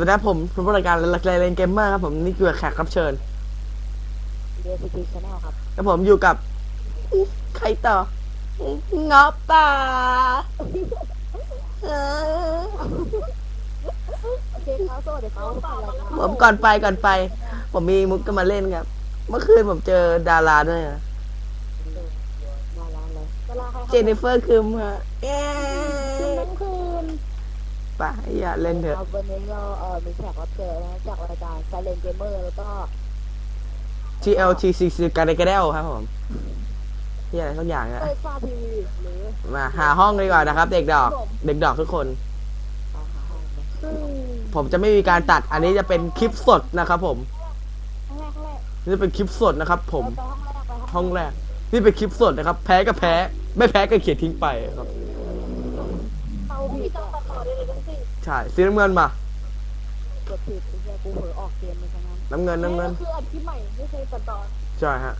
วัสดีครับผมผมผู้รายการเลเลนเกมเมอร์ครับผมนี่คือแขกรับเชิญเดียซีทีชาแนลครับแล้วผมอยู่กับใครต่อเงาะป่าเออโอเคครับสวัสดีครับทุกคนเลยครับผมก่อนไปก่อนไป ผมมีมุกจะมาเล่นครับ เมื่อคืนผมเจอดาราด้วยนะมาล้างเลยเวลาใครเจนนิเฟอร์คือมาเย้ทั้งคืน ไป่ะอย่าเล่นเถอะเอาวันนี้เราเออมีแขกรับเชิญนะจากรายการ Silent Gamer แล้วก็ GLTCC การ์ดกระเดลครับผมที่อะไรสักอย่างนะเอ้ยฟาทีวีหรือมาหาห้องดีกว่านะครับ เด็กดอก เด็กดอกทุกคน อาหารซึ่งผมจะไม่มีการตัด อันนี้จะเป็นคลิปสดนะครับผม ห้องแรกห้องแรกนี่เป็นคลิปสดนะครับ ผม ไปห้องแรกไปห้องแรก นี่เป็นคลิปสดนะครับ แพ้ก็แพ้ ไม่แพ้ก็เขียนทิ้งไปครับ ใช่สีน้ำเงินมากดผิดไอ้เหี้ยกูเผลอออกเกมไปซะงั้นน้ำเงินน้ำเงิน คืออัดคลิปใหม่ไม่เคยตัดต่อใช่ฮะ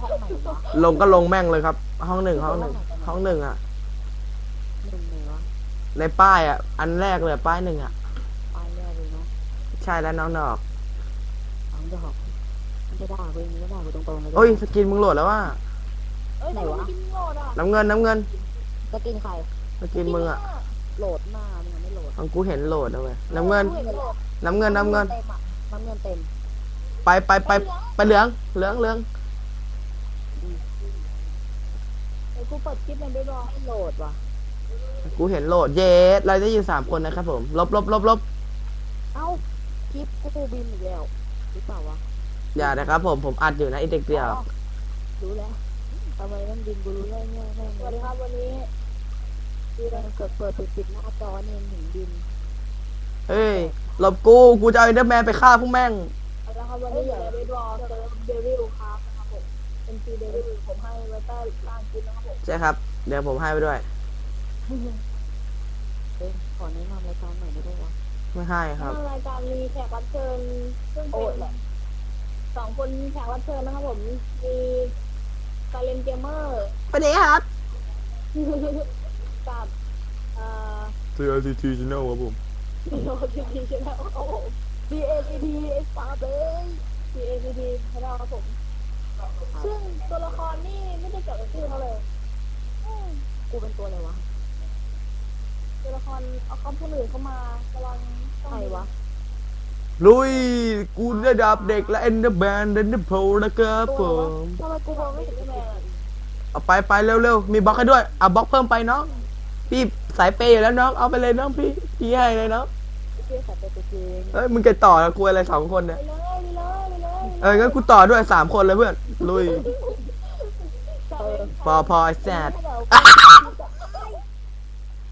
ห้องไหนวะลงก็ลงแม่งเลยครับ ห้องหนึ่งห้องหนึ่งห้องหนึ่งอะ หนึ่งไหนวะในป้ายอะ อันแรกเลยป้ายหนึ่งอะไปแรกเลยเนาะใช่แล้วน้องดอกน้องดอกมันจะด่ากูอย่างนี้ก็ด่ากูตรงๆเลยโอ้ยสกินมึงโหลดแล้วว่าไหนวะน้ำเงินน้ำเงิน จะกินใครสกินมึงอะ โหลดหน้ามึงยังไม่โหลด ของกูเห็นโหลดแล้วเว้ยน้ำเงินกูห็โหลดน้ำเงินน้ำเงินเต็มอะน้ำเงินเต็มไปไปไปไปเหลืองเหลืองเหลืองไอ้กูเปิดคลิปมันไม่รอให้โหลดว่ะกูเห็นโหลดเยสเราได้ยินสามคนนะครับผมลบลบลบลบเอ้าคลิปกูบินอีกแล้วหรือเปล่าวะอย่านะครับผมผมอัดอยู่นะไอเด็กเดียว อ๋อรู้แล้วทำไมมันบินกูรู้แล้วเนี่ยแม่งสวัสดีครับวันนี้ คือเราเกิดเปิดปิดปิดหน้าจอเนี่ยถึงบินเฮ้ยหลบกู กูจะเอาเอ็นเดอร์แมนไปฆ่าพวกแม่ง แล้วครับวันนี้อย่าไปรอเจอเดวิลครับนะครับผมเป็นซีเดวิลผมให้ไว้ใต้ล่างคลิปนะครับผมใช่ครับ เดี๋ยวผมให้ไปด้วย เอ้ยขอแนะนำรายการหน่อยได้ไหมวะไม่ให้ครับรายการมีแขกรับเชิญซึ่งโอ้เป็นยแหละ สองคนแขกรับเชิญนะครับผมมีกาเลนเกมเมอร์ไปไหนครับ กับเอ่อ CLCT Channel ครับผมโนทีทีชแนลครับผม B A C T ไอ้ฟาเบ้ย C A C T ชแนลครับผม ซึ่งตัวละครนี่ไม่ได้เกี่ยวกับชื่อเขาเลยอืมกูเป็นตัวอะไรวะ ตัวละครเอาคำพูดอื่นเข้ามากำลังต้องใครวะ ลุย กูได้ดับเด็กและเอ็นเดอร์แบนเอ็นเดอร์โพนะครับผมทำไมกูมองไม่เห็นใช่ไหมเอาไปไปเร็วๆ มีบล็อกให้ด้วยเอาบล็อกเพิ่มไปน้อง พี่สายเปย์อยู่แล้วน้อง เอาไปเลยน้องพี่พี่ให้เลยน้องเชื่อสัตว์ตัวจริงเอ้ยมึงจะต่อกับกูอะไรสองคนเนี่ย ไปเลยไปเลยไปเลยเอองั้นกูต่อด้วยสามคนเลยเพื่อนลุยเออพอพอไอ้แซด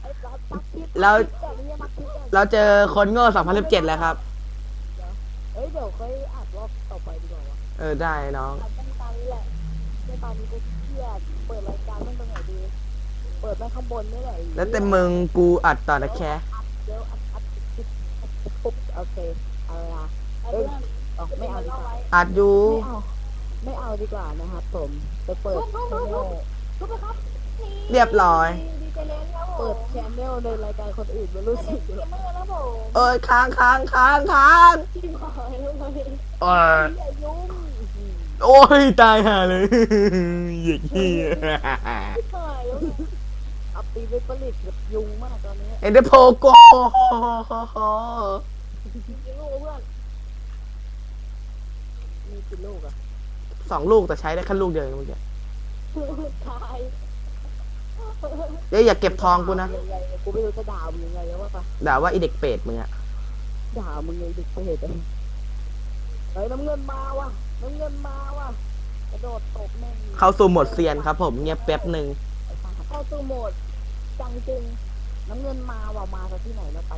ไอ้ปั๊บปั๊บปิ๊บแล้วแต่ไม่ใช่มักปิ๊บอะเราเจอคนโง่2017แล้วครับ เอ้ยเดี๋ยวค่อยอัดรอบต่อไปดีกว่าวะเออได้น้อง อัดเป็นตามนี้แหละในตอนนี้กูเครียดเปิดรายการต้องตรงไหนดี เปิดแม่งข้างบนนี่แหละแล้วแต่มึงกูอัดต่อนะแค่เดี๋ยวอัดอัดปุ๊บอัดปุ๊บโอเคเอาเวลาเอาเอ้ยเรื่องอ๋อไม่เอาดีกว่าอัดอยู่ไม่เอาไม่เอาดีกว่านะครับผมไปเปิดชแนลทุกคนครับนี่เรียบร้อยดีเจเลนครับผมเปิดชแนลในรายการคนอื่นไม่รู้สึกเกเลยมเมอร์แล้วผมเอ้ยค้างค้างค้างค้างที่หายแล้วเลยเอออย่ายุ่งโอ้ยตายห่าเลยเหยียดเหี้ยหายแล้วปเป็นผลิตแบบยุงมากตอนนี้เอ็นเดอร์โพโกจริงๆลูกเพื่อนมีกี่ลูกอะสองลูกแต่ใช้ได้แค่ลูกเดียวเองเมื่อกี้ตายเดี๋ยวอย่าเก็บทองกูนะยังไงกูไม่รู้จะด่ามึงยังไงแล้วว่าปะด่าว่าไอเด็กเป็ดมึงอะด่ามึงเลยดิกูเห็นเลยเฮ้ยน้ำเงินมาว่ะน้ำเงินมาว่ะกระโดดตบแม่งเข้าสู่โหมดเซียนครับผมเงียบแป๊บหนึ่ง เข้าสู่โหมด จังจึงน้ำเงินมาว่ะมาจากที่ไหนแล้วไป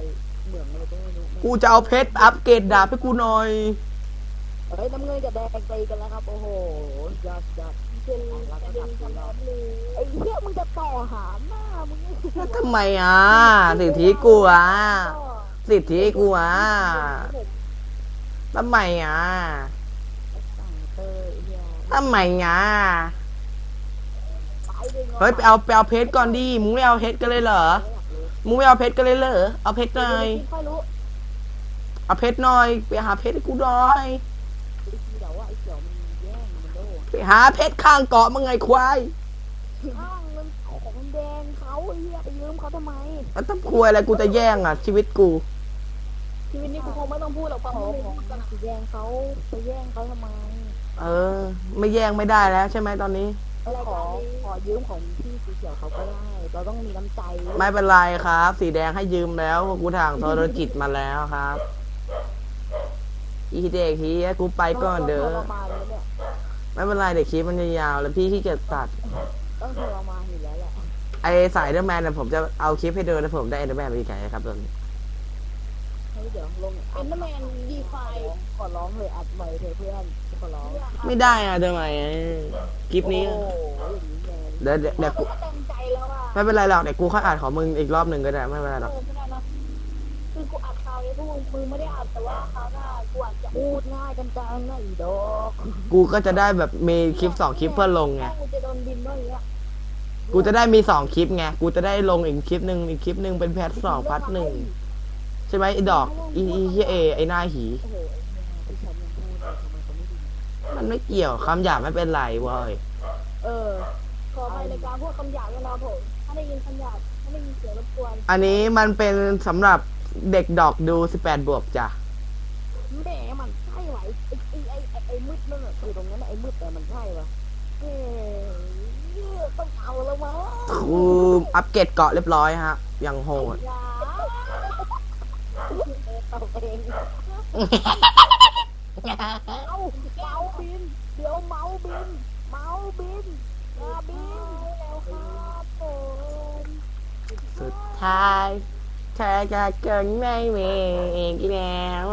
เหมืองเลยก็ไม่รู้กูจะเอาเพชรอัปเกรดดาบให้กูหน่อย เฮ้ยน้ำเงินกับแดงตีกันแล้วครับโอ้โหยอดยอดเป็นแล้วก็เป็นทำตีทำรแบอบบนี้ไอ้เหี้ยมึงจะต่อหาหน้ามึงนี่แล้วทำไมอะสิทธิกูอะก็สิทธิกูอะผมทำไมอะสั่งเตอร์ไอ้เหี้ยทำไมอะไปดึง เฮ้ยไปเอาไปเอาเพชรก่อนดิมึงไม่เอาเพชรกันเลยเหรอไม่อยากรู้มึงไม่เอาเพชรกันเลยเหรอเอาเพชรหน่อยค่อยรู้เอาเอาเพชรหน่อยไปหาเพชรให้กูหน่อยไอ้ที่เดี๋ยวว่าไอ้เขียวมันแย่งมันโดนไปหาเพชรข้างเกาะมึงไงควายอ้างเงินของแดงเขาไอ้เหี้ยไปยืมเขาทำไมแล้วต้องคุยอะไรกูจะแย่งอะ ชีวิตกู ชีวิตนี้กูคงไม่ต้องพูดหรอกความขอไม่ของพูดกันอะไปแย่งเขาไปแย่งเขาทำไม เออ ไม่แย่งไม่ได้แล้วใช่ไหมตอนนี้ เออขอขอยืมของพี่สีเขียวเขาก็ได้ เราต้องมีน้ำใจไม่เป็นไรครับ สีแดงให้ยืมแล้วกูทางโทรจิตมาแล้วครับ อีเด็กทียกูไปก่อนเด้อทรมานเลยเนี่ยไม่เป็นไรเด็กคลิปมันยาวๆแล้วพี่ขี้เกียจตัด ต้องทรมานอยู่แล้วแหละ ไอสายเดอร์แมนเนี่ยผมจะเอาคลิปให้ดูแล้วผมได้เอเดอร์แมนไปอีกไงครับตอนนี้ เฮ้เดี๋ยวลงอ็นเดอร์แมนดีไฟขอร้องเลยอัดไว้เถอะเพื่อนขอร้องไม่ได้อะทำไมอะคลิปนี้อ้โหอย่างนี้แมนเดี๋ยวเดี๋ยวเดี๋ยวกูก็เต็มใจแล้วอะไม่เป็นไรหรอกเดี๋ยวกูค่อยอ่านของมึงอีกรอบหนึ่งก็ได้ไม่เป็นไรหรเออกอไม่ได้นะคือกูอัดคราวนี้พวกมึงมึงไม่ได้อัดแต่ว่าคราวหน้ากูอัดจะพูดง่ายกันจังนะอีดอกกูก็จะได้แบบมีคลิปสองคลิปเพื่อลงไงกูจะโดนบินด้วยอย่างเงี้ยกูจะได้มีสองคลิปไง กูจะได้ลงอีกคลิปหนึ่งอีกคลิปหนึ่งเป็นแพทสองพาร์ทหนึ่ง ช่ไหมไอ้ดอกอีอีเหี้ยเอไอ้หน้าหีโอ้โหไอ้เนี่ยที่ฉันยังพูดเลยทำไมเขาไม่ดีมันไม่เกี่ยวคำหยาบไม่เป็นไรเว้ยเออ ขอไปในการพูดคำหยาบด้วยนะผม ถ้าได้ยินคำหยาบถ้าได้ยินเสียงรบกวนอันนี้มันเป็นสำหรับเด็กดอกดู 18 บวกจ้ะแหมมันใช่ไหวไอ้ไอ้ไอ้ไอ้ไอ้มืดนั่นน่ะคือตรงนั้นน่ะไอ้มืดแต่มันใช่ปะเอ้ยต้องเอาแล้วมั้งกูอัปเกรดเกาะเรียบร้อยฮะ ยังโหดอย่า เอาเองเอาเมาบิน เดี๋ยวเมาบิน เมาบินมาบินแล้วครับผมสุดท้ายเธอจะเกินไม่เวอีกแล้ว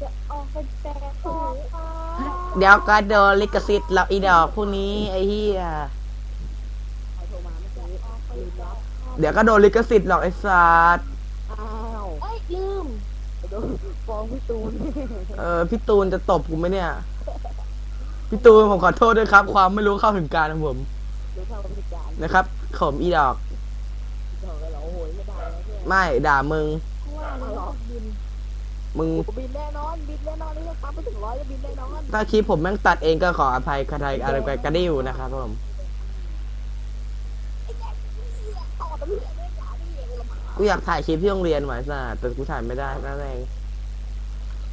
จะออกไปแจกของค่ะเดี๋ยวก็โดนลิขสิทธิ์เราอีดอกพวกนี้ไอ้เหี้ยเดี๋ยวก็โดนลิขสิทธิ์หรอกไอ้สัตว์ ลืมโดนฟ้องพี่ตูนเออพี่ตูนจะตบกูไหมเนี่ย พี่ตูนผมขอโทษด้วยครับ ความไม่รู้เข้าถึงการของผมรู้เท่ากับพิการนะครับขมอีดอกเดี๋ยวเราโอ้โหไม่ได้แล้วเนี่ยไม่ด่ามึงว่าเราต้องบินมึงบินแน่นอนบินแน่นอนนี่ยังปั๊มไปถึงร้อยจะบินแน่นอนถ้าคลิปผมแม่งตัดเองก็ขออภัยใครอะไรกระดิ่วนะครับผมต่อตำรวจ กูอยากถ่ายคลิปที่โรงเรียนไว้สัสแต่กูถ่ายไม่ได้นั่นเอง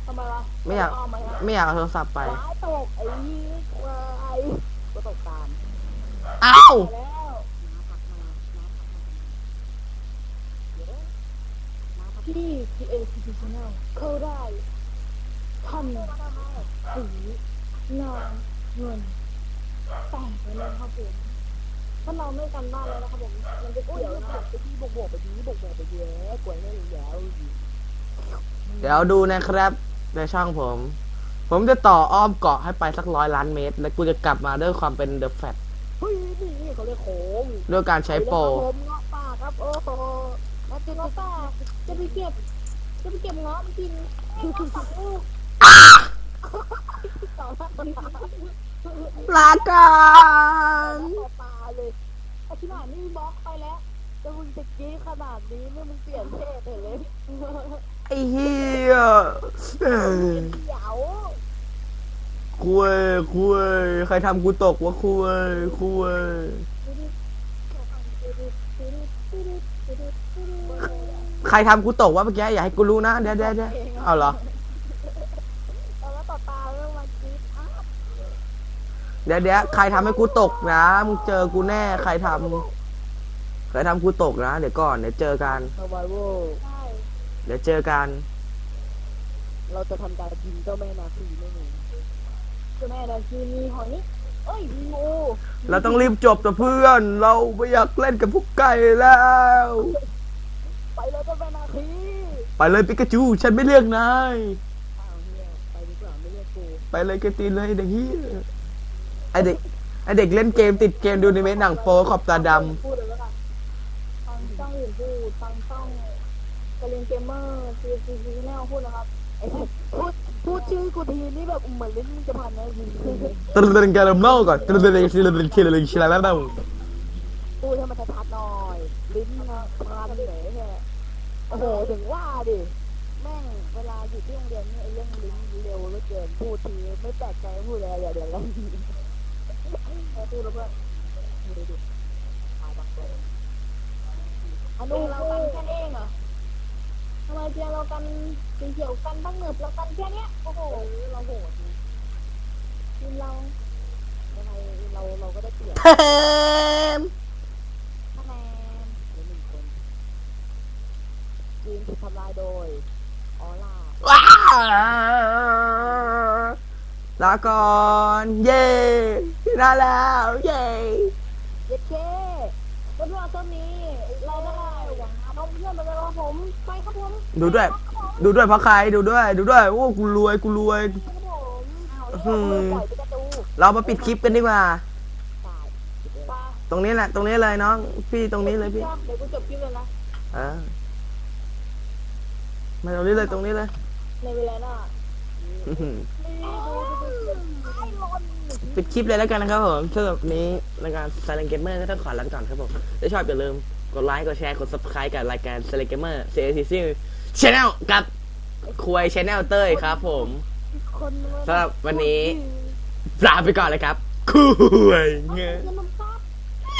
ทำไมวะไม่อยาก เมาไหมฮะไม่อยากเอาโทรศัพท์ไป ว้ายตกไอ้ควายก็ตกตามอ้าว ไปแล้วน้าพักมาน้าพักมาเดี๋ยวน้าพักที่ TACP Channel เข้าได้ท่านสีนางเงินแต่งไปเลยครับผมถ้าเราไม่กันบ้านเลยนะครับผมมันจะโอ้ยเกี่ยวเดี๋ยวนะนะไปที่บกบกไปดีบกบกไปเยอะกล้วยไม่รู้แล้ว เดี๋ยวดูนะครับ ในช่องผม ผมจะต่ออ้อมเกาะให้ไปสักร้อยล้านเมตร แล้วกูจะกลับมาด้วยความเป็นเดอะแฟตเฮ้ยนี่เขาเรียกโค้งด้วยการใช้โปรผมเงาะป่าครับโอ้โหมาจุดเงาะป่าจะไปเก็บจะไปเก็บเงาะมากินให้เงาะสองลูกต่อหน้าคนตาลากันต่อตาเลยไอ้ที่หน่อยนี่บล็อกไปแล้วจะมึงจะกี้ขนาดนี้เนี่ยมึงเปลี่ยนเพศเลยเลย ไอ้เหี้ยเดี๋ยวคุยคุยใครทำกูตกวะคุยคุยใครทำกูตกวะเมื่อกี้อย่าให้กูรู้นะเดี๋ยวเดี๋ยวเดี๋ยวเอาเหรอแล้วต่อตาแล้วมากี้อ้าวเดี๋ยวเดี๋ยวใครทำให้กูตกนะมึงเจอกูแน่ใครทำใครทำกูตกนะ เดี๋ยวก่อนเดี๋ยวเจอกันสวายโวใช่ เดี๋ยวเจอกัน เราจะทำการยิงเจ้าแม่นาคีไม่มีคือแม่เราคือมีหอยนี่เอ้ยงูเราต้องรีบจบตัวเพื่อน เราไม่อยากเล่นกับพวกไก่แล้ว ไปแล้วเจ้าแม่นาคีไปเลยปิกาจู ฉันไม่เลือกนาย อ้าวเฮียไปดีกว่าไม่เรียกกูไปเลยกระตีนเลยเด็กเฮียไอเด็กไอเด็กเล่นเกมติดเกมดูในเมหนังโปขอบตาดพูดเลยแล้วกันฟังช่องอื่นพูดฟังช่อง กาเลนเกมเมอร์ซีซีซีแนลพูดนะครับไอ้สัสพูดพูดชื่อกูทีนี่แบบเหมือนลิ้นมึงจะพันนะยิงำตรึงตรึงกันเมาก่อนตรึงตรึงตรึงตรึงตรึงตรึงตรึงชิลาแล้วพูดให้มันชัดๆหน่อยลิ้นพันเหนยแค่โอ้โหถึงว่าดิแม่งอยู่ที่โรงเรียนนี่ไอ้เรื่องลิ้นเร็วเหลือเกินพูดทีไม่แปลกใจพูดเลยอย่าเดี๋ยวแล้วเออพูดแล้วเพื่อนดูดิเอาบังเกินอดูนุเราเรากักันนแค่นี้เองเหรอ ทำไมเพียงเรากันสีเขียวกันบ้างเหนือบเรากันแค่เนี้ยโอ้โหเราโหดนี่ทีมเรายังไงเราเราก็ได้เปรียบเพิ่มคะแนนเหลือหนึ่งคนทีมถูกทำลายโดยออร่าว้าวลาก่อนเย้ชนะแล้วเย้ เย็ดเค บนรอบต้นนี้เราได้หวังน้องเพื่อนมาแล้วครับ ผมไปครับผมดูด้วย ดูด้วยเพราะใครดูด้วย ดูด้วยโอ้กูรวยกูรวย ครับผมเอาเนี่ยมือปล่อยไปกระตูเรามาปิดคลิปกันดีกว่าตายปาตรงนี้แหละ ตรงนี้เลยน้อง พี่ตรงนี้เลยพี่ เดี๋ยวกูจบคลิปเลยนะ อ่ามาตรงนี้เลยตรงนี้เลยในเวลาหน้าอื้อหือนี่ดูดูดูดูไอ้ลนปิดคลิปเลยแล้วกันนะครับผมสำหรับวันนี้รายการ Silent Gamer ก็ต้องขอลาไปก่อนครับผมถ้าชอบอย่าลืม กดไลค์กดแชร์กด subscribe กับรายการ Silent Gamer CACC Channel กับคุย Channel เต้ยครับผมคนสำหรับวันนี้ลาไปก่อนเลยครับคุยเงี้ยจะมา